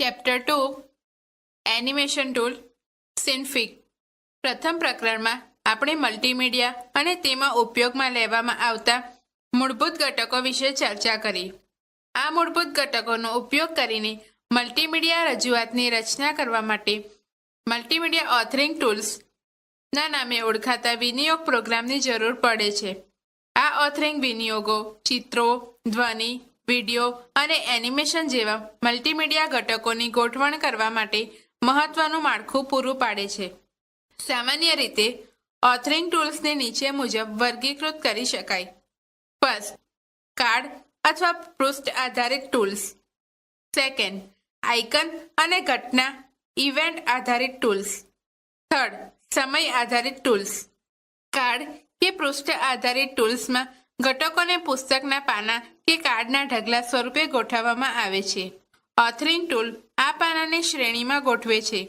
Chapter two animation tool Synfig પ્રથમ પ્રકરણમાં આપણે મલ્ટીમીડિયા અને તેમાં ઉપયોગમાં લેવામાં આવતા મૂળભૂત ઘટકો વિશે ચર્ચા કરી. આ મૂળભૂત ઘટકોનો ઉપયોગ કરીને મલ્ટીમીડિયા રજૂઆતની રચના કરવા માટે મલ્ટીમીડિયા ઓથરિંગ ટૂલ્સ ના નામે ઓળખાતા વિનિયોગ પ્રોગ્રામની જરૂર પડે છે. આ ઓથરિંગ વિનિયોગો ચિત્રો, ધ્વનિ વિડિયો અને એનિમેશન જેવા મલ્ટીમીડિયા ઘટકોની ગોઠવણ કરવા માટે મહત્વનું માળખું પૂરું પાડે છે. સામાન્ય રીતે ઓથરિંગ ટૂલ્સને નીચે મુજબ વર્ગીકૃત કરી શકાય. ફર્સ્ટ કાર્ડ અથવા પૃષ્ઠ આધારિત ટૂલ્સ સેકન્ડ આઇકન અને ઘટના ઇવેન્ટ આધારિત ટૂલ્સ થર્ડ સમય આધારિત ટૂલ્સ કાર્ડ કે પૃષ્ઠ આધારિત ટૂલ્સમાં ઘટકોને પુસ્તકના પાના કે કાર્ડના ઢગલા સ્વરૂપે ગોઠવવામાં આવે છે. ઓથરિંગ ટૂલ આ પાનાને શ્રેણીમાં ગોઠવે છે.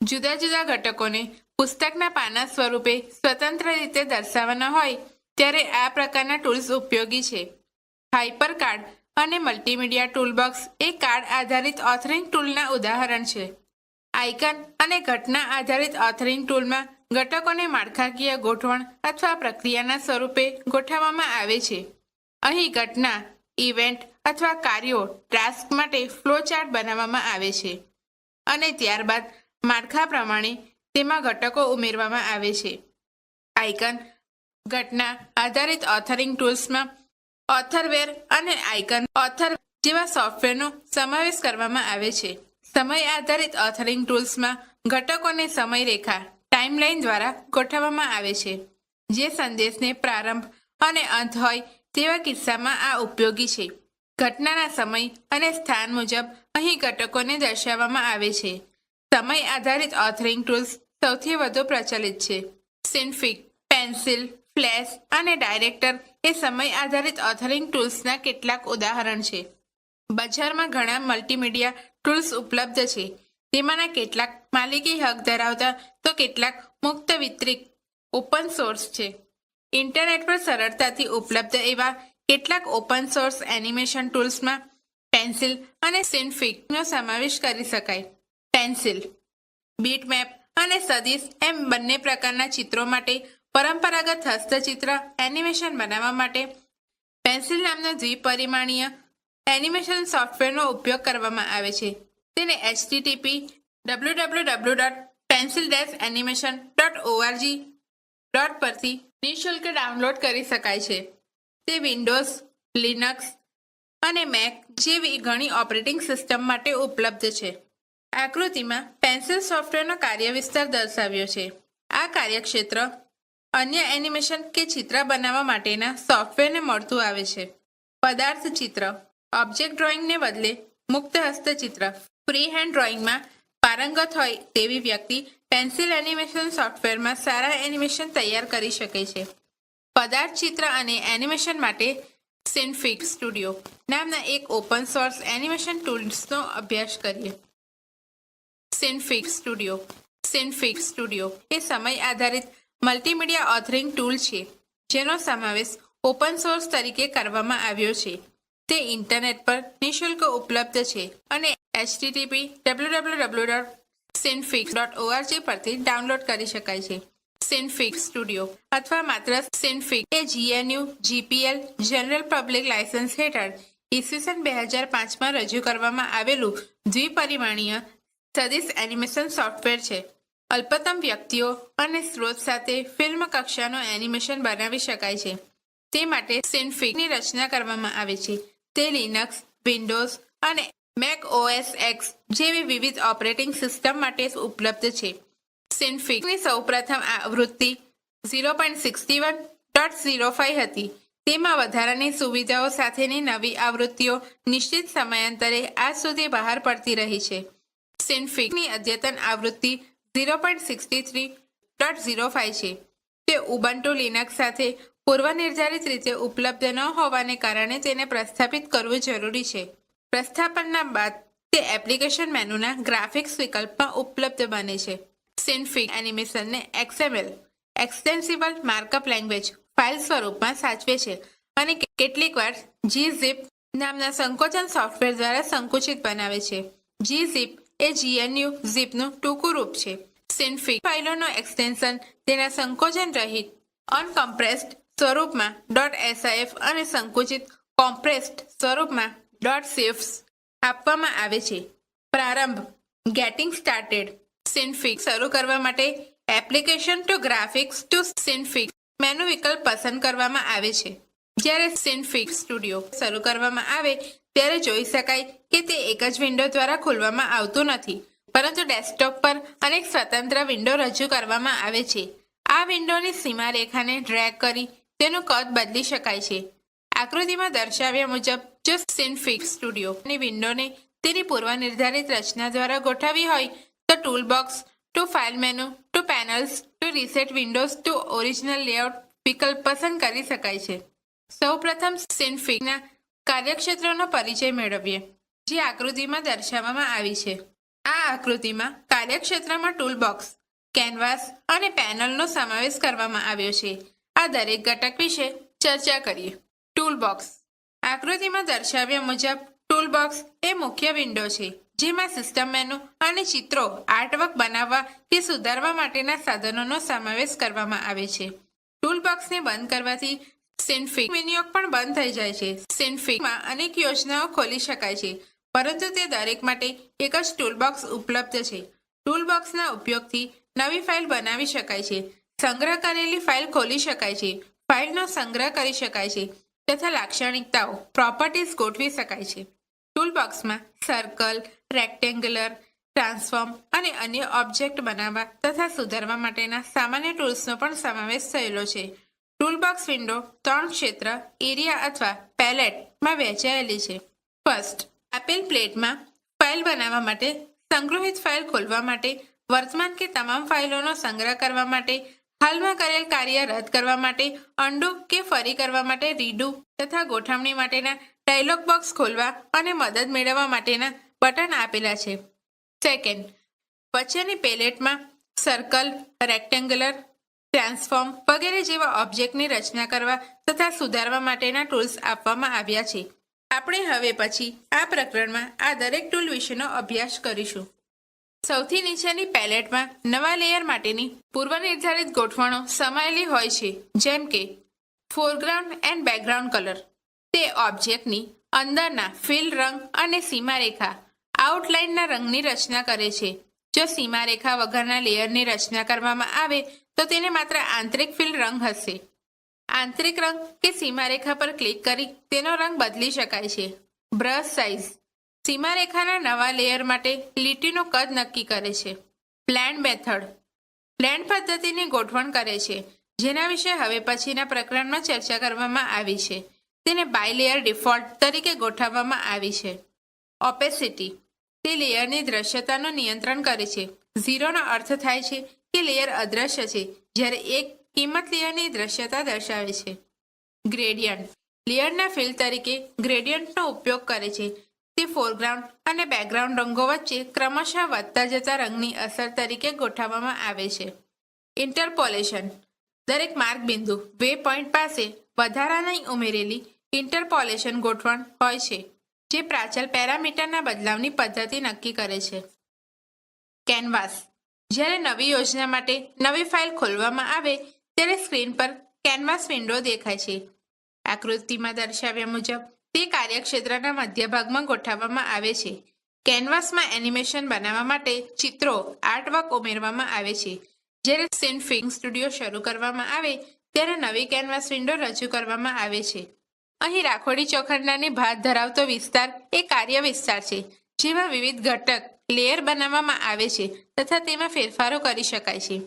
જુદા જુદા ઘટકોને પુસ્તકના પાના સ્વરૂપે સ્વતંત્ર રીતે દર્શાવવાના હોય ત્યારે આ પ્રકારના ટૂલ્સ ઉપયોગી છે. હાઇપર કાર્ડ અને મલ્ટીમીડિયા ટૂલબોક્સ એ કાર્ડ આધારિત ઓથરિંગ ટૂલના ઉદાહરણ છે. આઇકન અને ઘટના આધારિત ઓથરિંગ ટૂલમાં ઘટકોને માળખાકીય ગોઠવણ અથવા પ્રક્રિયાના સ્વરૂપે ગોઠવવામાં આવે છે. અહીં ઘટના, ઇવેન્ટ અથવા કાર્યો ટાસ્ક માટે ફ્લોચાર્ટ બનાવવામાં આવે છે. અને ત્યારબાદ માળખા પ્રમાણે તેમાં ઘટકો ઉમેરવામાં આવે છે. આઇકન, ઘટના આધારિત ઓથરિંગ ટૂલ્સમાં ઓથરવેર અને આઇકન ઓથર જેવા સોફ્ટવેરનો સમાવેશ કરવામાં આવે છે. સમય આધારિત ઓથરિંગ ટૂલ્સમાં ઘટકોને સમયરેખા ટાઈમલાઈન દ્વારા ગોઠવવામાં આવે છે. જે સંદેશને પ્રારંભ અને અંત હોય તેવા કિસ્સામાં આ ઉપયોગી છે. ઘટનાના સમય અને સ્થાન મુજબ અહીં ઘટકોને દર્શાવવામાં આવે છે. સમય આધારિત ઓથરિંગ ટૂલ્સ સૌથી વધુ પ્રચલિત છે. સિન્ફિક પેન્સિલ ફ્લેશ અને ડાયરેક્ટર એ સમય આધારિત ઓથરિંગ ટૂલ્સના કેટલાક ઉદાહરણ છે. બજારમાં ઘણા મલ્ટીમીડિયા ટૂલ્સ ઉપલબ્ધ છે. તેમાંના કેટલાક માલિકી હક ધરાવતા તો કેટલાક મુક્ત વિતરિત ઓપન સોર્સ છે. ઇન્ટરનેટ પર સરળતાથી ઉપલબ્ધ એવા કેટલાક ઓપન સોર્સ એનિમેશન ટૂલ્સમાં પેન્સિલ અને સિન્ફિકનો સમાવેશ કરી શકાય. પેન્સિલ બીટમેપ અને સદીશ એમ બંને પ્રકારના ચિત્રો માટે પરંપરાગત હસ્તચિત્ર એનિમેશન બનાવવા માટે પેન્સિલ નામના દ્વિપરિમાણીય એનિમેશન સોફ્ટવેરનો ઉપયોગ કરવામાં આવે છે. તેને HTTP W W W dot pencil dash animation dot ORG dot પરથી નિઃશુલ્ક ડાઉનલોડ કરી શકાય છે. તે વિન્ડોઝ લિનક્સ અને મેક જેવી ઘણી ઓપરેટિંગ સિસ્ટમ માટે ઉપલબ્ધ છે. આકૃતિમાં પેન્સિલ સોફ્ટવેરનો કાર્ય વિસ્તાર દર્શાવ્યો છે. આ કાર્યક્ષેત્ર અન્ય એનિમેશન કે ચિત્ર બનાવવા માટેના સોફ્ટવેરને મળતું આવે છે. પદાર્થ ચિત્ર ઓબ્જેક્ટ ડ્રોઈંગને બદલે મુક્ત હસ્તચિત્ર ફ્રી હેન્ડ ડ્રોઈંગમાં પારંગત હોય તેવી વ્યક્તિ પેન્સિલ એનિમેશન સોફ્ટવેરમાં સારા એનિમેશન તૈયાર કરી શકે છે. પદાર્થ ચિત્ર અને એનિમેશન માટે સિન્ફિક સ્ટુડિયો નામના એક ઓપન સોર્સ એનિમેશન ટૂલ્સનો અભ્યાસ કરીએ. સિન્ફિક સ્ટુડિયો. સિન્ફિક સ્ટુડિયો એ સમય આધારિત મલ્ટીમીડિયા ઓથરિંગ ટૂલ છે, જેનો સમાવેશ ઓપન સોર્સ તરીકે કરવામાં આવ્યો છે. તે ઇન્ટરનેટ પર નિઃશુલ્ક ઉપલબ્ધ છે અને HTTP W W W dot synfig dot ORG પરથી ડાઉનલોડ કરી શકાય છે. સિનફિક્સ સ્ટુડિયો અથવા માત્ર સિન્ફિક એ GNU GPL general public licence હેઠળ ઈસવીસન બે હજાર પાંચમાં રજૂ કરવામાં આવેલું દ્વિપરિમાણીય સદીશ એનિમેશન સોફ્ટવેર છે. અલ્પતમ વ્યક્તિઓ અને સ્ત્રોત સાથે ફિલ્મ કક્ષાનો એનિમેશન બનાવી શકાય છે. તે માટે સિનફિકની રચના કરવામાં આવે છે. તે લિનક્સ વિન્ડોઝ અને મેક ઓએસ એક્સ જેવી વિવિધ ઓપરેટિંગ સિસ્ટમ માટે ઉપલબ્ધ છે. સિન્ફિકની સૌપ્રથમ આવૃત્તિ zero point sixty one dot zero five હતી. તેમાં વધારાની સુવિધાઓ સાથેની નવી આવૃત્તિઓ નિશ્ચિત સમયાંતરે આજ સુધી બહાર પડતી રહી છે. સિન્ફિકની અદ્યતન આવૃત્તિ zero point sixty three dot zero five છે. તે ઉબન્ટુ લિનક્સ સાથે પૂર્વ નિર્ધારિત રીતે ઉપલબ્ધ ન હોવાને કારણે તેને પ્રસ્થાપિત કરવું જરૂરી છે. પ્રસ્થાપનના બાદ તે એપ્લિકેશન મેનુના ગ્રાફિક્સ વિકલ્પમાં ઉપલબ્ધ બને છે. Synfig એનિમેશનને XML extensible markup language file સ્વરૂપમાં સાચવે છે અને કેટલીકવાર જી ઝીપ નામના સંકોચન સોફ્ટવેર દ્વારા સંકુચિત બનાવે છે. જી ઝીપ એ જીએનયુ ઝીપનું ટૂંકું રૂપ છે. સિન્ફિક ફાઇલોનો એક્સટેન્શન તેના સંકોચન રહિત અનકમ્પ્રેસ્ડ સ્વરૂપમાં ડોટ એસઆઈએફ અને સંકુચિત કોમ્પ્રેસ્ડ સ્વરૂપમાં ડોટ સેફ્સ આપવામાં આવે છે. પ્રારંભ. ગેટિંગ સ્ટાર્ટેડ સિન્ફિક શરૂ કરવા માટે application to graphics to Synfig menu વિકલ્પ પસંદ કરવામાં આવે છે. જ્યારે સિન્ફિક સ્ટુડિયો શરૂ કરવામાં આવે, ત્યારે જોઈ શકાય કે તે એક જ વિન્ડો દ્વારા ખોલવામાં આવતું નથી. પરંતુ ડેસ્કટોપ પર અનેક સ્વતંત્ર વિન્ડો રજૂ કરવામાં આવે છે. આ વિન્ડોની સીમારેખાને ડ્રેગ કરી તેનું કદ બદલી શકાય છે. આકૃતિમાં દર્શાવ્યા મુજબ જો સિન્ફિક સ્ટુડિયોની વિન્ડોને તેની પૂર્વ નિર્ધારિત રચના દ્વારા ગોઠવી હોય તો toolbox to file menu to panels to reset windows to original layout વિકલ્પ પસંદ કરી શકાય છે. સૌપ્રથમ સિન્ફિકના કાર્યક્ષેત્રનો પરિચય મેળવીએ, જે આકૃતિમાં દર્શાવવામાં આવી છે. આ આકૃતિમાં કાર્યક્ષેત્રમાં ટૂલબોક્સ કેનવાસ અને પેનલનો સમાવેશ કરવામાં આવ્યો છે. આ દરેક ઘટક વિશે ચર્ચા કરીએ. ટૂલબોક્સ આકૃતિમાં દર્શાવ્યા મુજબ ટૂલબોક્સ એ મુખ્ય વિન્ડો છે, જેમાં સિસ્ટમ મેનુ અને ચિત્રો આર્ટવર્ક બનાવવા કે સુધારવા માટેના સાધનોનો સમાવેશ કરવામાં આવે છે. ટૂલબોક્સને બંધ કરવાથી સિન્ફિક વિનિયોગ પણ બંધ થઈ જાય છે. સિન્ફિકમાં અનેક યોજનાઓ ખોલી શકાય છે, પરંતુ તે દરેક માટે એક જ ટૂલબોક્સ ઉપલબ્ધ છે. ટૂલબોક્સના ઉપયોગથી નવી ફાઇલ બનાવી શકાય છે સંગ્રહ કરેલી ફાઇલ ખોલી શકાય છે. ફાઇલનો સંગ્રહ કરી શકાય છે તથા લાક્ષણિકતાઓ પ્રોપર્ટીઝ ગોઠવી શકાય છે. ટૂલબોક્સમાં સર્કલ રેક્ટેંગ્યુલર ટ્રાન્સફોર્મ અને અન્ય ઓબ્જેક્ટ બનાવવા તથા સુધારવા માટેના સામાન્ય ટૂલ્સનો પણ સમાવેશ થયેલો છે. ટૂલબોક્સ વિન્ડો ત્રણ ક્ષેત્ર એરિયા અથવા પેલેટમાં વહેંચાયેલી છે. ફર્સ્ટ આપેલ પ્લેટમાં ફાઇલ બનાવવા માટે સંગ્રહિત ફાઇલ ખોલવા માટે વર્તમાન કે તમામ ફાઇલોનો સંગ્રહ કરવા માટે હાલમાં કરેલ કાર્ય રદ કરવા માટે અંડુ કે ફરી કરવા માટે રીડુ તથા ગોઠવણી માટેના ડાયલોગ બોક્સ ખોલવા અને મદદ મેળવવા માટેના બટન આપેલા છે. સેકન્ડ વચ્ચેની પેલેટમાં સર્કલ રેક્ટેંગ્યુલર ટ્રાન્સફોર્મ વગેરે જેવા ઓબ્જેક્ટની રચના કરવા તથા સુધારવા માટેના ટૂલ્સ આપવામાં આવ્યા છે. આપણે હવે પછી આ પ્રકરણમાં આ દરેક ટૂલ વિશેનો અભ્યાસ કરીશું. સૌથી નીચેની પેલેટમાં નવા લેયર માટેની પૂર્વનિર્ધારિત ગોઠવણો સમાયેલી હોય છે, જેમ કે ફોરગ્રાઉન્ડ એન્ડ બેકગ્રાઉન્ડ કલર તે ઓબ્જેક્ટની અંદરના ફિલ રંગ અને સીમારેખા આઉટલાઇનના રંગની રચના કરે છે. જો સીમારેખા વગરના લેયરની રચના કરવામાં આવે, તો તેને માત્ર આંતરિક ફિલ રંગ હશે. આંતરિક રંગ કે સીમારેખા પર ક્લિક કરી તેનો રંગ બદલી શકાય છે. બ્રશ સાઇઝ સીમારેખાના નવા લેયર માટે લીટીનું કદ નક્કી કરે છે. Plane method. પ્લેન પદ્ધતિની ગોઠવણ કરે છે. જેના વિશે હવે પછીના પ્રકરણમાં ચર્ચા કરવામાં આવી છે. તેને બાયલેયર ડિફોલ્ટ તરીકે ગોઠવવામાં આવી છે. ઓપેસિટી. તે લેયરની દ્રશ્યતાનું નિયંત્રણ કરે છે. ઝીરોનો અર્થ થાય છે કે લેયર અદ્રશ્ય છે, જ્યારે એક કિંમત લેયરની દ્રશ્યતા દર્શાવે છે. ગ્રેડિયન્ટ. લેયરના ફિલ તરીકે ગ્રેડિયન્ટનો ઉપયોગ કરે છે. તે ફોરગ્રાઉન્ડ અને બેકગ્રાઉન્ડ રંગો વચ્ચે ક્રમશઃ વધતા જતા રંગની અસર તરીકે ગોઠવવામાં આવે છે. ઇન્ટરપોલેશન દરેક માર્ગ બિંદુ વે પોઈન્ટ પાસે વધારાની ઉમેરેલી ઇન્ટરપોલેશન ગોઠવણ હોય છે, જે પ્રાચલ પેરામીટરના બદલાવની પદ્ધતિ નક્કી કરે છે. કેનવાસ જ્યારે નવી યોજના માટે નવી ફાઇલ ખોલવામાં આવે, ત્યારે સ્ક્રીન પર કેનવાસ વિન્ડો દેખાય છે. આકૃતિમાં દર્શાવ્યા મુજબ તે કાર્યક્ષેત્રના મધ્યભાગમાં ગોઠવવામાં આવે છે. કેનવાસમાં એનિમેશન બનાવવા માટે ચિત્રો, આર્ટવર્ક ઉમેરવામાં આવે છે. જ્યારે સિન્ફિંગ સ્ટુડિયો શરૂ કરવામાં આવે, ત્યારે નવી કેનવાસ વિન્ડો રજૂ કરવામાં આવે છે. અહીં રાખોડી ચોખંડાની ભાત ધરાવતો વિસ્તાર એ કાર્ય વિસ્તાર છે, જેમાં વિવિધ ઘટક, લેયર બનાવવામાં આવે છે તથા તેમાં ફેરફારો કરી શકાય છે.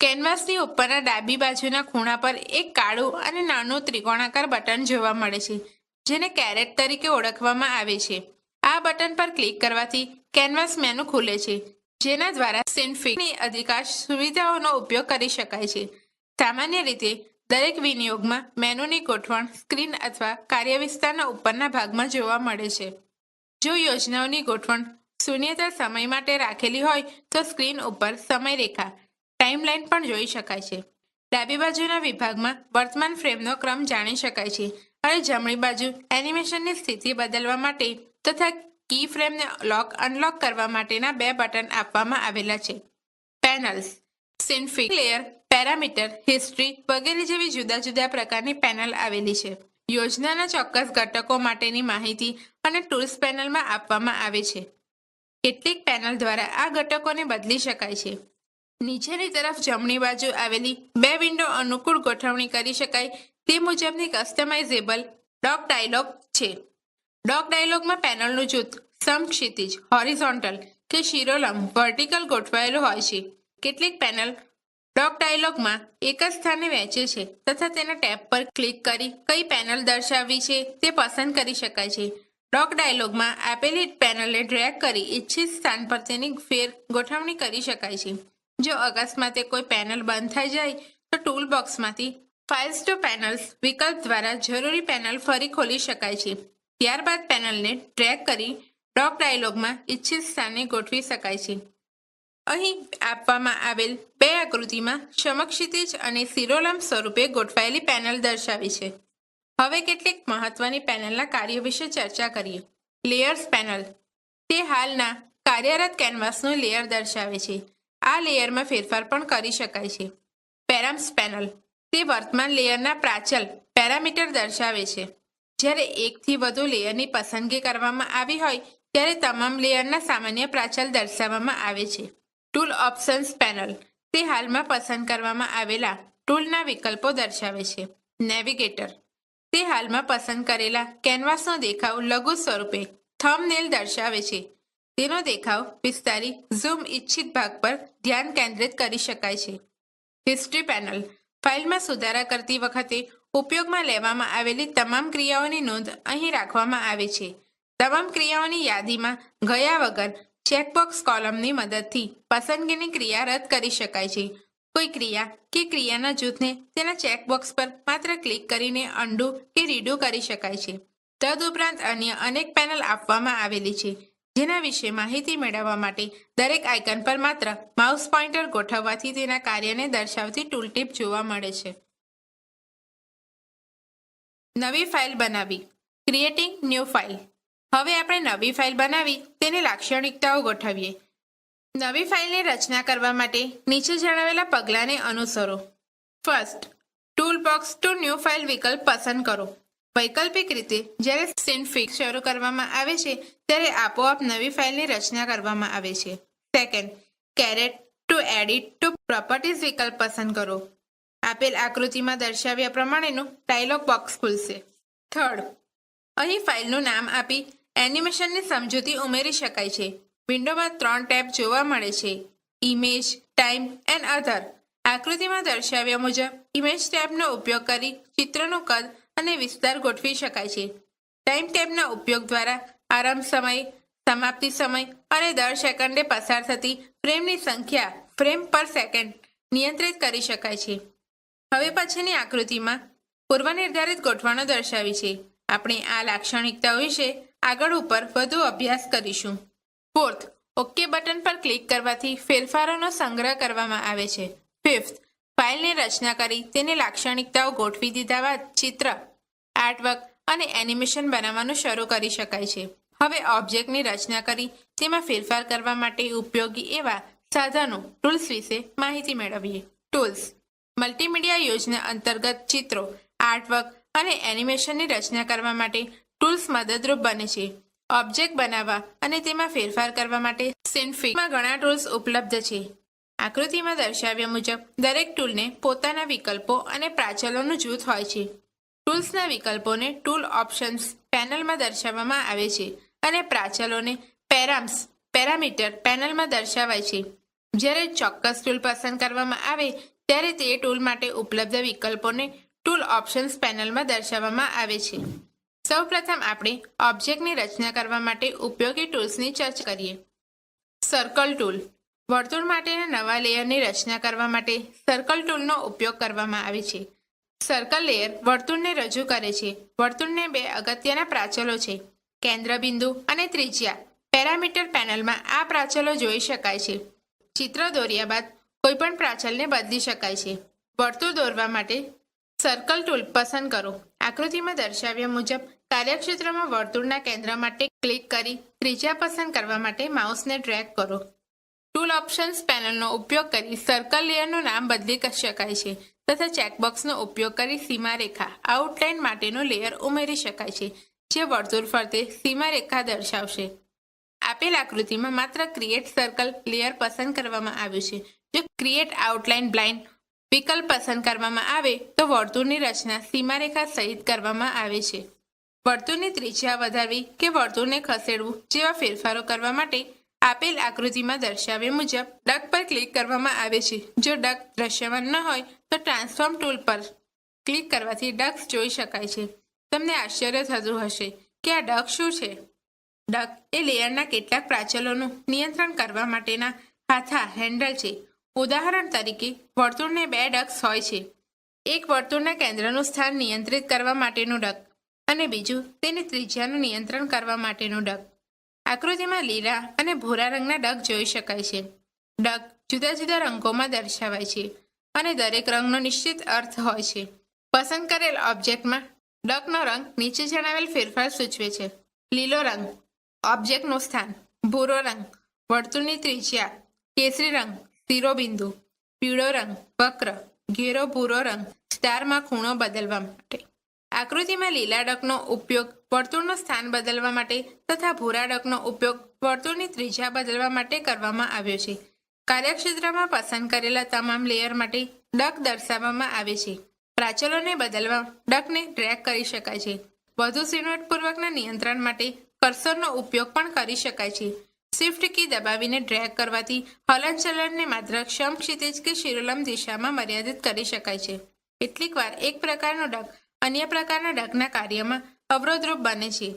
કેનવાસની ઉપરના ડાબી બાજુના ખૂણા પર એક કાળું અને નાનું ત્રિકોણાકાર બટન જોવા મળે છે. જેને કેરેટ તરીકે ઓળખવામાં આવે છે. આ બટન પર ક્લિક કરવાથી કેનવાસ મેનુ ખુલે છે, જેના દ્વારા સિન્ફિકની અધિકાર સુવિધાઓનો ઉપયોગ કરી શકાય છે. સામાન્ય રીતે, દરેક વિનિયોગમાં મેનુની ગોઠવણ સ્ક્રીન અથવા કાર્યવિસ્તારના ઉપરના ભાગમાં જોવા મળે છે. જો યોજનાઓની ગોઠવણ શૂન્યતા સમય માટે રાખેલી હોય, તો સ્ક્રીન ઉપર સમયરેખા ટાઈમલાઈન પણ જોઈ શકાય છે. ડાબી બાજુના વિભાગમાં વર્તમાન ફ્રેમનો ક્રમ જાણી શકાય છે. અને જમણી બાજુ એનિમેશનની સ્થિતિ બદલવા માટે તથા કી ફ્રેમને લોક અનલોક કરવા માટેના બે બટન આપવામાં આવેલા છે. Panels Synfig layer parameter history વગેરે જેવી જુદા જુદા પ્રકારની પેનલ આવેલી છે. યોજનાના ચોક્કસ ઘટકો માટેની માહિતી અને ટૂલ્સ પેનલમાં આપવામાં આવે છે. કેટલીક પેનલ દ્વારા આ ઘટકોને બદલી શકાય છે. નીચેની તરફ જમણી બાજુ આવેલી બે વિન્ડો અનુકૂળ ગોઠવણી કરી શકાય તે મુજબની કસ્ટમાઇઝેબલ ડોક ડાયલોગ છે. ડોક ડાયલોગમાં પેનલનું જૂથ સમક્ષિતિજ હોરિઝોન્ટલ કે શિરોલમ વર્ટિકલ ગોઠવાયેલું હોય છે. કેટલીક પેનલ ડોક ડાયલોગમાં એક જ સ્થાને વહેંચે છે તથા તેના ટેબ પર ક્લિક કરી કઈ પેનલ દર્શાવવી છે તે પસંદ કરી શકાય છે. ડોક ડાયલોગમાં આપેલી પેનલને ડ્રેગ કરી ઈચ્છિત સ્થાન પર તેની ફેર ગોઠવણી કરી શકાય છે. જો અકસ્માતે કોઈ પેનલ બંધ થઈ જાય, તો ટૂલ બોક્સમાંથી ફાઇલ્સ ટુ પેનલ્સ વિકલ્પ દ્વારા જરૂરી પેનલ ફરી ખોલી શકાય છે. ત્યારબાદ પેનલને ટ્રેક કરી ડોક ડાયલોગમાં ઇચ્છિત સ્થાને ગોઠવી શકાય છે. અહીં આપવામાં આવેલ બે આકૃતિમાં સમક્ષિતિજ અને શિરોલંબ સ્વરૂપે ગોઠવાયેલી પેનલ દર્શાવી છે. હવે કેટલીક મહત્વની પેનલના કાર્યો વિશે ચર્ચા કરીએ. લેયર્સ પેનલ તે હાલના કાર્યરત કેનવાસનું લેયર દર્શાવે છે. આ લેયરમાં ફેરફાર પણ કરી શકાય છે. પેરામ્સ પેનલ તે વર્તમાન લેયરના પ્રાચલ પેરામીટર દર્શાવે છે. જ્યારે એકથી વધુ લેયરની પસંદગી કરવામાં આવી હોય, ત્યારે તમામ લેયરના સામાન્ય પ્રાચલ દર્શાવવામાં આવે છે. Tool options panel. તે હાલમાં પસંદ કરવામાં આવેલા ટૂલના વિકલ્પો દર્શાવે છે. નેવિગેટર. તે હાલમાં પસંદ કરેલા કેનવાસનો દેખાવ લઘુ સ્વરૂપે થંબનેલ દર્શાવે છે. તેનો દેખાવ વિસ્તારી ઝૂમ ઇચ્છિત ભાગ પર ધ્યાન કેન્દ્રિત કરી શકાય છે. History panel. ફાઇલમાં સુધારા કરતી વખતે ઉપયોગમાં લેવામાં આવેલી તમામ ક્રિયાઓની નોંધ અહીં રાખવામાં આવે છે. તમામ ક્રિયાઓની યાદીમાં ગયા વગર ચેકબોક્સ કોલમની મદદથી પસંદગીની ક્રિયા રદ કરી શકાય છે. કોઈ ક્રિયા કે ક્રિયાના જૂથને તેના ચેકબોક્સ પર માત્ર ક્લિક કરીને અન્ડુ કે રીડુ કરી શકાય છે. તદુપરાંત અન્ય અનેક પેનલ આપવામાં આવેલી છે. જેના વિશે માહિતી મેળવવા માટે દરેક આઇકન પર માત્ર માઉસ પોઇન્ટર ગોઠવવાથી તેના કાર્યને દર્શાવતી ટૂલટીપ જોવા મળે છે. નવી ફાઇલ બનાવી. Creating new file. હવે આપણે નવી ફાઇલ બનાવી, તેની લાક્ષણિકતાઓ ગોઠવીએ. નવી ફાઇલની રચના કરવા માટે નીચે જણાવેલા પગલાંને અનુસરો. First tool box to new file વિકલ્પ પસંદ કરો. વૈકલ્પિક રીતે જ્યારે સિન્ફિક શરૂ કરવામાં આવે છે, ત્યારે આપોઆપ નવી ફાઇલની રચના કરવામાં આવે છે. Second caret to edit to properties વિકલ્પ પસંદ કરો. આપેલ આકૃતિમાં દર્શાવ્યા પ્રમાણેનું ડાયલોગ બોક્સ ખુલશે. થર્ડ અહીં ફાઇલનું નામ આપી એનિમેશનની સમજૂતી ઉમેરી શકાય છે. વિન્ડોમાં ત્રણ ટેબ જોવા મળે છે. ઇમેજ ટાઈમ એન્ડ અધર આકૃતિમાં દર્શાવ્યા મુજબ ઇમેજ ટેબનો ઉપયોગ કરી ચિત્રનું કદ અને વિસ્તાર ગોઠવી શકાય છે. ટાઈમ ટેબના ઉપયોગ દ્વારા આરંભ સમય, સમાપ્તિ સમય અને દર સેકન્ડે પસાર થતી ફ્રેમની સંખ્યા ફ્રેમ પર સેકન્ડ નિયંત્રિત કરી શકાય છે. હવે પછીની આકૃતિમાં પૂર્વનિર્ધારિત ગોઠવણો દર્શાવી છે. આપણે આ લાક્ષણિકતાઓ વિશે આગળ ઉપર વધુ અભ્યાસ કરીશું. ફોર્થ ઓકે બટન પર ક્લિક કરવાથી ફેરફારોનો સંગ્રહ કરવામાં આવે છે. ફિફ્થ ફાઇલની રચના કરી તેની લાક્ષણિકતાઓ ગોઠવી દીધા બાદ ચિત્ર આર્ટવર્ક અને એનિમેશન બનાવવાનું શરૂ કરી શકાય છે. હવે ઓબ્જેક્ટની રચના કરી, તેમાં ફેરફાર કરવા માટે ઉપયોગી એવા સાધનો ટૂલ્સ વિશે માહિતી મેળવીએ. ટૂલ્સ મલ્ટીમીડિયા યોજના અંતર્ગત ચિત્રો આર્ટવર્ક અને એનિમેશનની રચના કરવા માટે ટૂલ્સ મદદરૂપ બને છે. ઓબ્જેક્ટ બનાવવા અને તેમાં ફેરફાર કરવા માટે સિન્ફિકમાં ઘણા ટૂલ્સ ઉપલબ્ધ છે. આકૃતિમાં દર્શાવ્યા મુજબ, દરેક ટૂલને પોતાના વિકલ્પો અને પ્રાચલોનું જૂથ હોય છે. ટૂલ્સના વિકલ્પોને ટૂલ ઓપ્શન્સ પેનલમાં દર્શાવવામાં આવે છે અને પ્રાચલોને પેરામ્સ, પેરામીટર પેનલમાં દર્શાવાય છે. જ્યારે ચોક્કસ ટૂલ પસંદ કરવામાં આવે, ત્યારે તે ટૂલ માટે ઉપલબ્ધ વિકલ્પોને ટૂલ ઓપ્શન્સ પેનલમાં દર્શાવવામાં આવે છે. સૌપ્રથમ આપણે ઓબ્જેક્ટની રચના કરવા માટે ઉપયોગી ટૂલ્સની ચર્ચા કરીએ. Circle tool. વર્તુળ માટેના નવા લેયરની રચના કરવા માટે સર્કલ ટૂલનો ઉપયોગ કરવામાં આવે છે. સર્કલ લેયર વર્તુળને રજૂ કરે છે. વર્તુળને બે અગત્યના પ્રાચલો છે. કેન્દ્ર બિંદુ અને ત્રિજ્યા. પેરામીટર પેનલમાં આ પ્રાચલો જોઈ શકાય છે. ચિત્ર દોર્યા બાદ કોઈપણ પ્રાચલને બદલી શકાય છે. વર્તુળ દોરવા માટે સર્કલ ટૂલ પસંદ કરો. આકૃતિમાં દર્શાવ્યા મુજબ કાર્યક્ષેત્રમાં વર્તુળના કેન્દ્ર માટે ક્લિક કરી ત્રિજ્યા પસંદ કરવા માટે માઉસને ડ્રેગ કરો. ટૂલ ઓપ્શન્સ પેનલનો ઉપયોગ કરી સર્કલ લેયરનું નામ બદલી શકાય છે. તથા ચેકબોક્સનો ઉપયોગ કરી સીમારેખા, આઉટલાઇન માટેનું લેયર ઉમેરી શકાય છે, જે વર્તુળ ફરતે સીમારેખા દર્શાવશે. આપેલ આકૃતિમાં માત્ર ક્રિએટ સર્કલ લેયર પસંદ કરવામાં આવ્યું છે. જો ક્રિએટ આઉટલાઇન બ્લાઇન્ડ વિકલ્પ પસંદ કરવામાં આવે, તો વર્તુળની રચના સીમારેખા સહિત કરવામાં આવે છે. વર્તુળની ત્રિજ્યા વધારવી કે વર્તુળને ખસેડવું જેવા ફેરફારો કરવા માટે આપેલ આકૃતિમાં દર્શાવ્યા મુજબ, ડક પર ક્લિક કરવામાં આવે છે. જો ડક દ્રશ્યમાન ન હોય તો ટ્રાન્સફોર્મ ટૂલ પર ક્લિક કરવાથી ડક્સ જોઈ શકાય છે. તમને આશ્ચર્ય થતું હશે કે આ ડક શું છે? ડક એ લેયરના કેટલાક પ્રાચલોનું નિયંત્રણ કરવા માટેના હાથા હેન્ડલ છે. ઉદાહરણ તરીકે, વર્તુળને બે ડક્સ હોય છે. એક વર્તુળના કેન્દ્રનું સ્થાન નિયંત્રિત કરવા માટેનું ડક અને બીજું તેની ત્રિજ્યાનું નિયંત્રણ કરવા માટેનું ડક. આકૃતિમાં લીલા અને ભૂરા રંગના ડક જોઈ શકાય છે. ડક જુદા જુદા રંગોમાં દર્શાવાય છે. અને દરેક રંગનો નિશ્ચિત અર્થ હોય છે. પસંદ કરેલ ઓબ્જેક્ટમાં ડકનો રંગ નીચે જણાવેલ ફેરફાર સૂચવે છે. લીલો રંગ ઓબ્જેક્ટનું સ્થાન, ભૂરો રંગ, વર્તુળની ત્રિજ્યા, કેસરી રંગ, શિરોબિંદુ, પીળો રંગ, વક્ર, ઘેરો ભૂરો રંગ, સ્ટારમાં ખૂણો બદલવા માટે. આકૃતિમાં લીલા ડકનો ઉપયોગ વર્તુળનું સ્થાન બદલવા માટે તથા ભૂરા ડકનો ઉપયોગ વર્તુળની ત્રિજ્યા બદલવા માટે કરવામાં આવ્યો છે. કાર્યક્ષેત્રમાં પસંદ કરેલા તમામ લેયર માટે ડક દર્શાવવામાં આવે છે. પ્રાચલોને બદલવા ડકને ડ્રેગ કરી શકાય છે. વધુ ઝીણવટપૂર્વકના નિયંત્રણ માટે કર્સરનો ઉપયોગ પણ કરી શકાય છે. શિફ્ટ કી દબાવીને ડ્રેગ કરવાથી હલનચલનને માત્ર ક્ષમ ક્ષિતિજ કે શિરોલમ દિશામાં મર્યાદિત કરી શકાય છે. કેટલીકવાર એક પ્રકારનો ડક અન્ય પ્રકારના ડકના કાર્યમાં અવરોધરૂપ બને છે.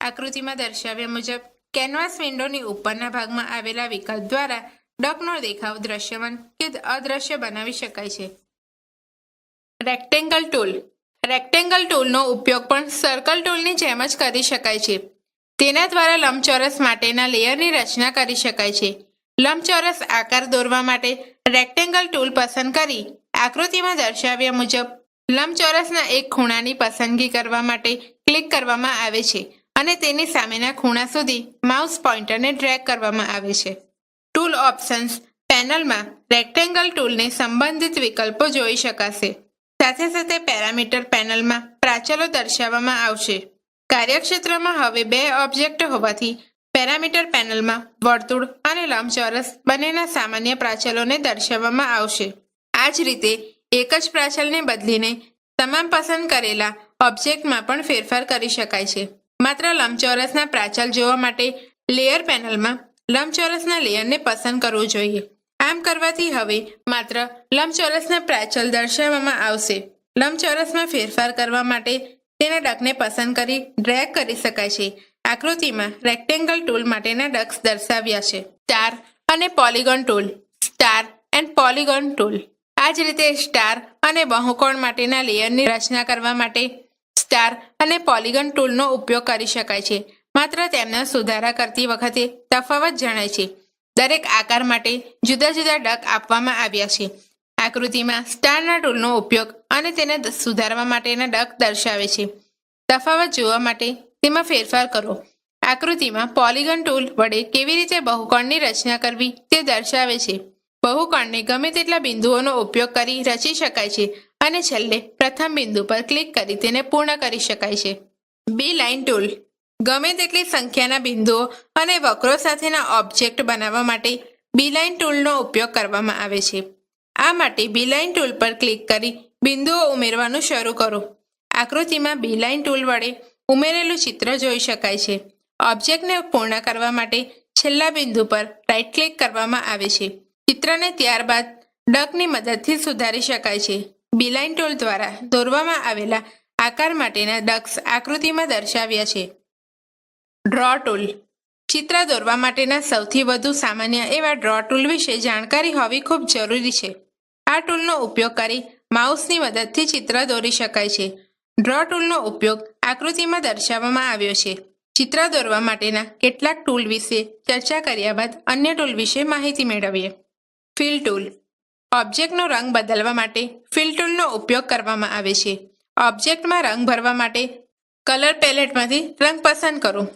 આકૃતિમાં દર્શાવ્યા મુજબ કેનવાસ વિન્ડોની ઉપરના ભાગમાં આવેલા વિકલ્પ દ્વારા ડકનો દેખાવ દ્રશ્યમાન કે અદ્રશ્ય બનાવી શકાય છે. Rectangle tool. રેક્ટેંગલ ટૂલનો ઉપયોગ પણ સર્કલ ટૂલની જેમ જ કરી શકાય છે. તેના દ્વારા લંબચોરસ માટેના લેયરની રચના કરી શકાય છે. લંબચોરસ આકાર દોરવા માટે રેક્ટેંગલ ટૂલ પસંદ કરી આકૃતિમાં દર્શાવ્યા મુજબ લંબચોરસના એક ખૂણાની પસંદગી કરવા માટે ક્લિક કરવામાં આવે છે અને તેની સામેના ખૂણા સુધી માઉસ પોઇન્ટરને ડ્રેગ કરવામાં આવે છે. ટૂલ ઓપ્શન્સ પેનલમાં રેક્ટેંગલ ટૂલને સંબંધિત વિકલ્પો જોઈ શકાશે. સાથે સાથે પેરામીટર પેનલમાં પ્રાચલો દર્શાવવામાં આવશે. કાર્યક્ષેત્રમાં હવે બે ઓબ્જેક્ટ હોવાથી પેરામીટર પેનલમાં વર્તુળ અને લંબચોરસ બંનેના સામાન્ય પ્રાચલોને દર્શાવવામાં આવશે. આ જ રીતે એક જ પ્રાચલને બદલીને તમામ પસંદ કરેલા ઓબ્જેક્ટમાં પણ ફેરફાર કરી શકાય છે. માત્ર લંબચોરસના પ્રાચલ જોવા માટે લેયર પેનલમાં લંબચોરસના લેયરને પસંદ કરવું જોઈએ. આમ કરવાથી હવે માત્ર લંબચોરસના પ્રાચલ દર્શાવવામાં આવશે. લંબચોરસમાં ફેરફાર કરવા માટે તેના ડકને પસંદ કરી ડ્રેગ કરી શકાય છે. આકૃતિમાં રેક્ટેંગલ ટૂલ માટેના ડક્સ દર્શાવ્યા છે. સ્ટાર અને polygon tool. Star and polygon tool. આ જ રીતે સ્ટાર અને બહુકોણ માટેના લેયરની રચના કરવા માટે સ્ટાર અને પોલિગન ટૂલનો ઉપયોગ કરી શકાય છે. માત્ર તેમના સુધારા કરતી વખતે તફાવત જણાય છે. દરેક આકાર માટે જુદા જુદા ડક આપવામાં આવ્યા છે. આકૃતિમાં સ્ટારના ટૂલનો ઉપયોગ અને તેને સુધારવા માટેના ડક દર્શાવે છે. તફાવત જોવા માટે તેમાં ફેરફાર કરો. આકૃતિમાં પોલિગન ટૂલ વડે કેવી રીતે બહુકોણની રચના કરવી તે દર્શાવે છે. બહુકોણને ગમે તેટલા બિંદુઓનો ઉપયોગ કરી રચી શકાય છે અને છેલ્લે પ્રથમ બિંદુ પર ક્લિક કરી તેને પૂર્ણ કરી શકાય છે. બી લાઇન ટૂલ ગમે તેટલી સંખ્યાના બિંદુઓ અને વક્રો સાથેના ઓબ્જેક્ટ બનાવવા માટે બીલાઇન ટૂલનો ઉપયોગ કરવામાં આવે છે. આ માટે બીલાઇન ટૂલ પર ક્લિક કરી બિંદુઓ ઉમેરવાનું શરૂ કરો. આકૃતિમાં બીલાઇન ટૂલ વડે ઉમેરેલું ચિત્ર જોઈ શકાય છે. ઓબ્જેક્ટને પૂર્ણ કરવા માટે છેલ્લા બિંદુ પર રાઇટ ક્લિક કરવામાં આવે છે. ચિત્રને ત્યારબાદ ડકની મદદથી સુધારી શકાય છે. બીલાઇન ટૂલ દ્વારા દોરવામાં આવેલા આકાર માટેના ડક્સ આકૃતિમાં દર્શાવ્યા છે. ડ્રો ટૂલ ચિત્ર દોરવા માટેના સૌથી વધુ સામાન્ય એવા ડ્રો ટૂલ વિશે જાણકારી હોવી ખૂબ જરૂરી છે. આ ટૂલનો ઉપયોગ કરી માઉસની મદદથી ચિત્ર દોરી શકાય છે. ડ્રો ટૂલનો ઉપયોગ આકૃતિમાં દર્શાવવામાં આવ્યો છે. ચિત્ર દોરવા માટેના કેટલાક ટૂલ વિશે ચર્ચા કર્યા બાદ અન્ય ટૂલ વિશે માહિતી મેળવીએ. ફિલ ટૂલ ઓબ્જેક્ટનો રંગ બદલવા માટે ફિલ ટૂલનો ઉપયોગ કરવામાં આવે છે. ઓબ્જેક્ટમાં રંગ ભરવા માટે કલર પેલેટમાંથી રંગ પસંદ કરો.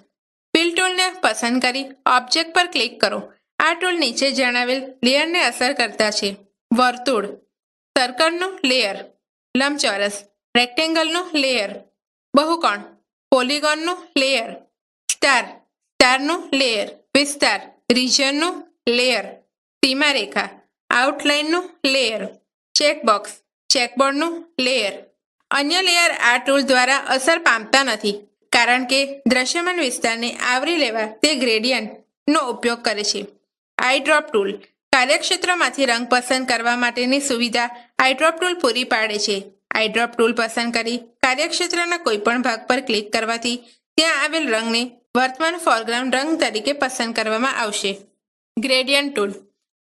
ફિલ ટૂલને પસંદ કરી ઓબ્જેક્ટ પર ક્લિક કરો. આ ટૂલ નીચે જણાવેલ લેયરને અસર કરતા છે. વર્તુળ સર્કલનું લેયર લંબચોરસ રેક્ટેંગલનું લેયર બહુકોણ પોલિગોનનું લેયર સ્ટાર સ્ટારનું લેયર વિસ્તાર રિજનનું લેયર સીમારેખા આઉટલાઇનનું લેયર ચેકબોક્સ ચેકબોર્ડનું લેયર અન્ય લેયર આ ટૂલ દ્વારા અસર પામતા નથી. કારણ કે દ્રશ્યમાન વિસ્તારને આવરી લેવા તે ગ્રેડિયન્ટનો ઉપયોગ કરે છે. આઈડ્રોપ ટૂલ કાર્યક્ષેત્રમાંથી રંગ પસંદ કરવા માટેની સુવિધા આઈડ્રોપ ટૂલ પૂરી પાડે છે. આઈડ્રોપ ટૂલ પસંદ કરી કાર્યક્ષેત્રના કોઈપણ ભાગ પર ક્લિક કરવાથી ત્યાં આવેલ રંગને વર્તમાન ફોરગ્રાઉન્ડ રંગ તરીકે પસંદ કરવામાં આવશે. ગ્રેડિયન્ટ ટૂલ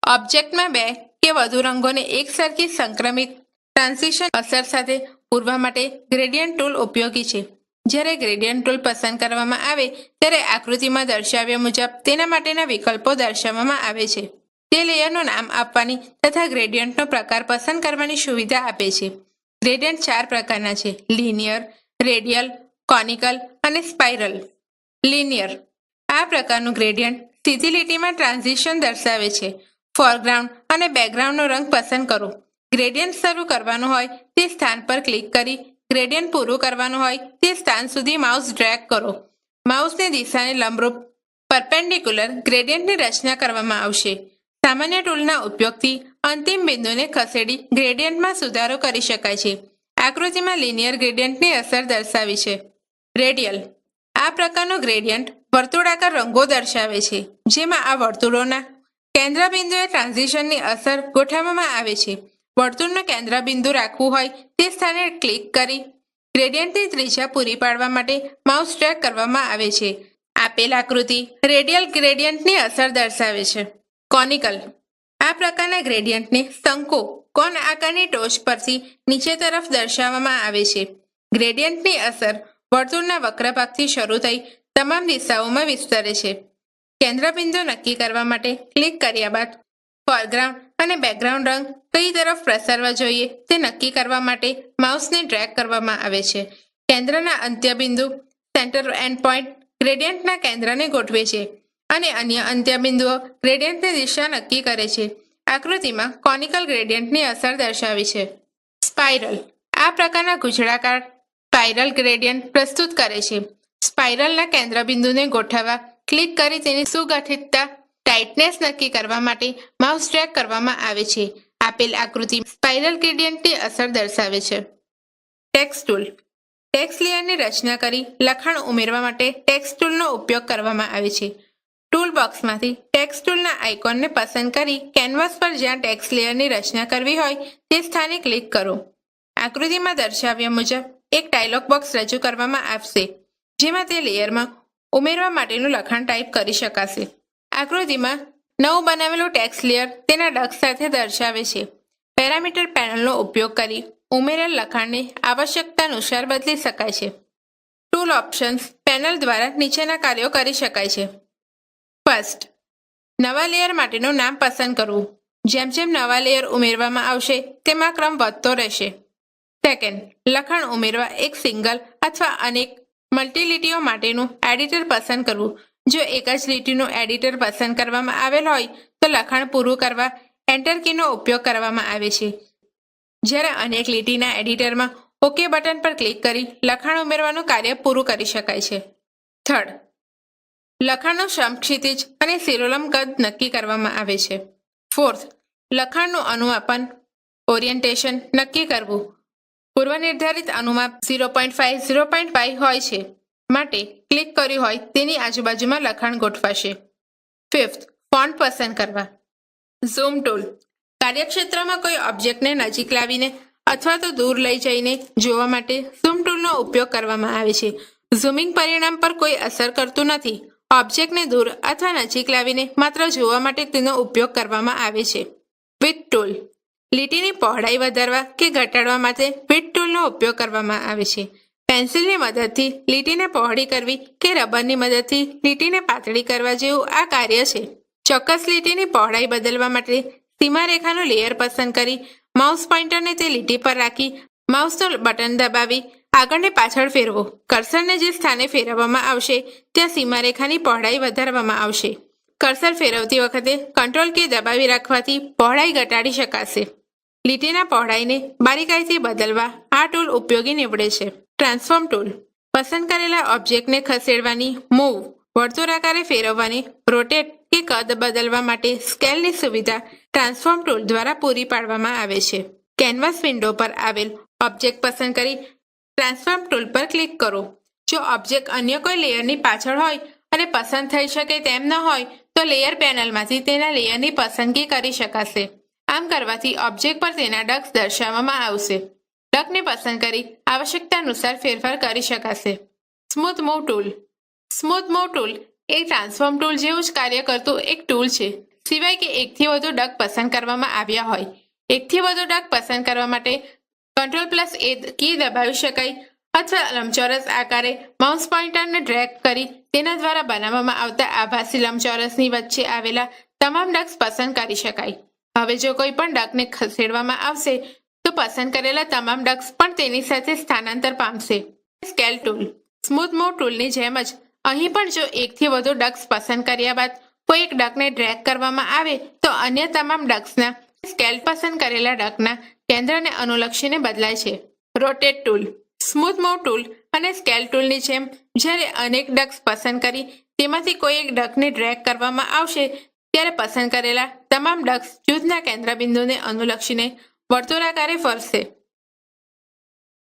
ઓબ્જેક્ટમાં બે કે વધુ રંગોને એકસરખી સંક્રમિત ટ્રાન્સિશન અસર સાથે પૂરવા માટે ગ્રેડિયન્ટ ટૂલ ઉપયોગી છે. જ્યારે ગ્રેડિયન્ટ ટૂલ પસંદ કરવામાં આવે, ત્યારે આકૃતિમાં દર્શાવ્યા મુજબ તેના માટેના વિકલ્પો દર્શાવવામાં આવે છે. તે લેયરનું નામ આપવાની તથા ગ્રેડિયન્ટનો પ્રકાર પસંદ કરવાની સુવિધા આપે છે. ગ્રેડિયન્ટ ચાર પ્રકારના છે. લિનિયર, રેડિયલ, કોનિકલ અને સ્પાઇરલ. લિનિયર. આ પ્રકારનું ગ્રેડિયન્ટ સીધી લીટીમાં ટ્રાન્ઝિશન દર્શાવે છે. ફોરગ્રાઉન્ડ અને બેકગ્રાઉન્ડનો રંગ પસંદ કરો. ગ્રેડિયન્ટ શરૂ કરવાનું હોય તે સ્થાન પર ક્લિક કરી ગ્રેડિયન્ટ પૂરું કરવાનું હોય તે સ્થાન સુધી માઉસ ડ્રેગ કરો. માઉસની દિશાને લંબરૂપ પરપેન્ડિક્યુલર ગ્રેડિયન્ટની રચના કરવામાં આવશે. સામાન્ય ટૂલના ઉપયોગથી અંતિમ બિંદુને ખસેડી ગ્રેડિયન્ટમાં સુધારો કરી શકાય છે. આકૃતિમાં લિનિયર ગ્રેડિયન્ટની અસર દર્શાવી છે. રેડિયલ. આ પ્રકારનો ગ્રેડિયન્ટ વર્તુળાકાર રંગો દર્શાવે છે, જેમાં આ વર્તુળોના કેન્દ્રબિંદુએ ટ્રાન્ઝિશનની અસર ગોઠવવામાં આવે છે. વર્તુળનું કેન્દ્રબિંદુ રાખવું હોય તે સ્થાને ક્લિક કરી ગ્રેડિયન્ટની ત્રિજ્યા પૂરી પાડવા માટે માઉસ ટ્રેક કરવામાં આવે છે. આપેલ આકૃતિ રેડિયલ ગ્રેડિયન્ટની અસર દર્શાવે છે. કોનિકલ. આ પ્રકારના ગ્રેડિયન્ટને શંકુ કોન આકારની ટોચ પરથી નીચે તરફ દર્શાવવામાં આવે છે. ગ્રેડિયન્ટની અસર વર્તુળના વક્ર ભાગથી શરૂ થઈ તમામ દિશાઓમાં વિસ્તરે છે. કેન્દ્રબિંદુ નક્કી કરવા માટે ક્લિક કર્યા બાદ ફોરગ્રાઉન્ડ અને બેકગ્રાઉન્ડ રંગ કઈ તરફ પ્રસારવા જોઈએ તે નક્કી કરવા માટે માઉસને ડ્રેગ કરવામાં આવે છે. કેન્દ્રના અંત્યબિંદુ સેન્ટર એન્ડ પોઈન્ટ ગ્રેડિયન્ટના કેન્દ્રને ગોઠવે છે અને અન્ય અંત્યબિંદુઓ ગ્રેડિયન્ટની દિશા નક્કી કરે છે. આકૃતિમાં કોનિકલ ગ્રેડિયન્ટની અસર દર્શાવી છે. સ્પાઇરલ. આ પ્રકારના ગુજળાકાર સ્પાઇરલ ગ્રેડિયન્ટ પ્રસ્તુત કરે છે. સ્પાઇરલના કેન્દ્રબિંદુને ગોઠવવા ક્લિક કરી તેની સુગઠિતતા ટાઇટનેસ નક્કી કરવા માટે માઉસ ટ્રેક કરવામાં આવે છે. આપેલ આકૃતિ સ્પાઇરલ ગ્રેડિયન્ટની અસર દર્શાવે છે. ટેક્સ ટૂલ ટેક્સ લેયરની રચના કરી લખાણ ઉમેરવા માટે ટેક્સ ટૂલનો ઉપયોગ કરવામાં આવે છે. ટૂલ બોક્સમાંથી ટેક્સ ટૂલના આઇકોનને પસંદ કરી કેનવાસ પર જ્યાં ટેક્સ લેયરની રચના કરવી હોય તે સ્થાને ક્લિક કરો. આકૃતિમાં દર્શાવ્યા મુજબ એક ડાયલોગ બોક્સ રજૂ કરવામાં આવશે, જેમાં તે લેયરમાં ઉમેરવા માટેનું લખાણ ટાઈપ કરી શકાશે. આકૃતિમાં નવું બનાવેલું ટેક્સ લેયર તેના ડક સાથે દર્શાવે છે. પેરામીટર પેનલનો ઉપયોગ કરી ઉમેરેલ લખાણને આવશ્યકતા અનુસાર બદલી શકાય છે. ટૂલ ઓપ્શન્સ પેનલ દ્વારા નીચેના કાર્યો કરી શકાય છે. ફર્સ્ટ, નવા લેયર માટેનું નામ પસંદ કરવું. જેમ જેમ નવા લેયર ઉમેરવામાં આવશે, તેમાં ક્રમ વધતો રહેશે. સેકન્ડ, લખાણ ઉમેરવા એક સિંગલ અથવા અનેક મલ્ટીલિટીઓ માટેનું એડિટર પસંદ કરવું. જો એક જ લીટીનું એડિટર પસંદ કરવામાં આવેલ હોય, તો લખાણ પૂરું કરવા એન્ટર કીનો ઉપયોગ કરવામાં આવે છે. જ્યારે અનેક લીટીના એડિટરમાં ઓકે બટન પર ક્લિક કરી લખાણ ઉમેરવાનું કાર્ય પૂરું કરી શકાય છે. થર્ડ લખાણનું સમક્ષિતિજ અને શિરોલમ કદ નક્કી કરવામાં આવે છે. ફોર્થ લખાણનું અનુમાપન ઓરિએન્ટેશન નક્કી કરવું. પૂર્વનિર્ધારિત અનુમાપ zero point five zero point five હોય છે. માટે ક્લિક કર્યું હોય તેની આજુબાજુમાં લખાણ ગોઠવાશે. ફિફ્થ ફોન્ટ પસંદ કરવા. ઝૂમ ટૂલ કાર્યક્ષેત્રમાં કોઈ ઓબ્જેક્ટને નજીક લાવીને અથવા તો દૂર લઈ જઈને જોવા માટે ઝૂમ ટૂલનો ઉપયોગ કરવામાં આવે છે. ઝૂમિંગ પરિણામ પર કોઈ અસર કરતું નથી. ઓબ્જેક્ટને દૂર અથવા નજીક લાવીને માત્ર જોવા માટે તેનો ઉપયોગ કરવામાં આવે છે. વિથ ટૂલ લીટીની પહોળાઈ વધારવા કે ઘટાડવા માટે વિથ ટૂલનો ઉપયોગ કરવામાં આવે છે. પેન્સિલની મદદથી લીટીને પહોળી કરવી કે રબરની મદદથી લીટીને પાતળી કરવા જેવું આ કાર્ય છે. ચોક્કસ લીટીની પહોળાઈ બદલવા માટે સીમારેખાનું લેયર પસંદ કરી માઉસ પોઇન્ટરને તે લીટી પર રાખી માઉસનું બટન દબાવી આગળને પાછળ ફેરવો. કર્સરને જે સ્થાને ફેરવવામાં આવશે ત્યાં સીમારેખાની પહોળાઈ વધારવામાં આવશે. કર્સર ફેરવતી વખતે કંટ્રોલ કે દબાવી રાખવાથી પહોળાઈ ઘટાડી શકાશે. લીટીના પહોળાઈને બારીકાઈથી બદલવા આ ટૂલ ઉપયોગી નીવડે છે. ટ્રાન્સફોર્મ ટૂલ પસંદ કરેલા ઓબ્જેક્ટને ખસેડવાની મૂવ વર્તુળાકારે ફેરવવાની રોટેટ કે કદ બદલવા માટે સ્કેલની સુવિધા ટ્રાન્સફોર્મ ટૂલ દ્વારા પૂરી પાડવામાં આવે છે. કેનવાસ વિન્ડો પર આવેલ ઓબ્જેક્ટ પસંદ કરી ટ્રાન્સફોર્મ ટૂલ પર ક્લિક કરો. જો ઓબ્જેક્ટ અન્ય કોઈ લેયરની પાછળ હોય અને પસંદ થઈ શકે તેમ ન હોય, તો લેયર પેનલમાંથી તેના લેયરની પસંદગી કરી શકાશે. આમ કરવાથી ઓબ્જેક્ટ પર તેના ડક્સ દર્શાવવામાં આવશે. ડકને પસંદ કરી આવશ્યકતા અનુસાર ફેરફાર કરી શકાશે. Smooth move tool. Smooth move tool એ ટ્રાન્સફોર્મ ટૂલ જેવું જ કાર્ય કરતું એક ટૂલ છે. સિવાય કે એકથી વધુ ડક પસંદ કરવામાં આવ્યા હોય. એકથી વધુ ડક પસંદ કરવા માટે કંટ્રોલ પ્લસ એ કી દબાવી શકાય અથવા લંબચોરસ આકારે માઉસ પોઇન્ટરને ડ્રેગ કરી તેના દ્વારા બનાવવામાં આવતા આભાસી લંબચોરસની વચ્ચે આવેલા તમામ ડક્સ પસંદ કરી શકાય. હવે જો કોઈ પણ ડકને ખસેડવામાં આવશે તો પસંદ કરેલા તમામ ડક્સ પણ તેની સાથે સ્થાનાંતર પામશે. Scale tool. સ્મૂથ મૂવ ટૂલની જેમ જ અહીં પણ જો એકથી વધુ ડક્સ પસંદ કર્યા બાદ કોઈ એક ડકને ડ્રેગ કરવામાં આવે તો અન્ય તમામ ડક્સના સ્કેલ પસંદ કરેલા ડકના કેન્દ્રને અનુલક્ષીને બદલાય છે. Rotate tool. Smooth move tool અને સ્કેલ ટૂલની જેમ જ્યારે અનેક ડક્સ પસંદ કરી તેમાંથી કોઈ એક ડકને ડ્રેગ કરવામાં આવશે ત્યારે પસંદ કરેલા તમામ ડક્સ જૂથના કેન્દ્રબિંદુને અનુલક્ષીને વર્તુળાકારે ફરશે.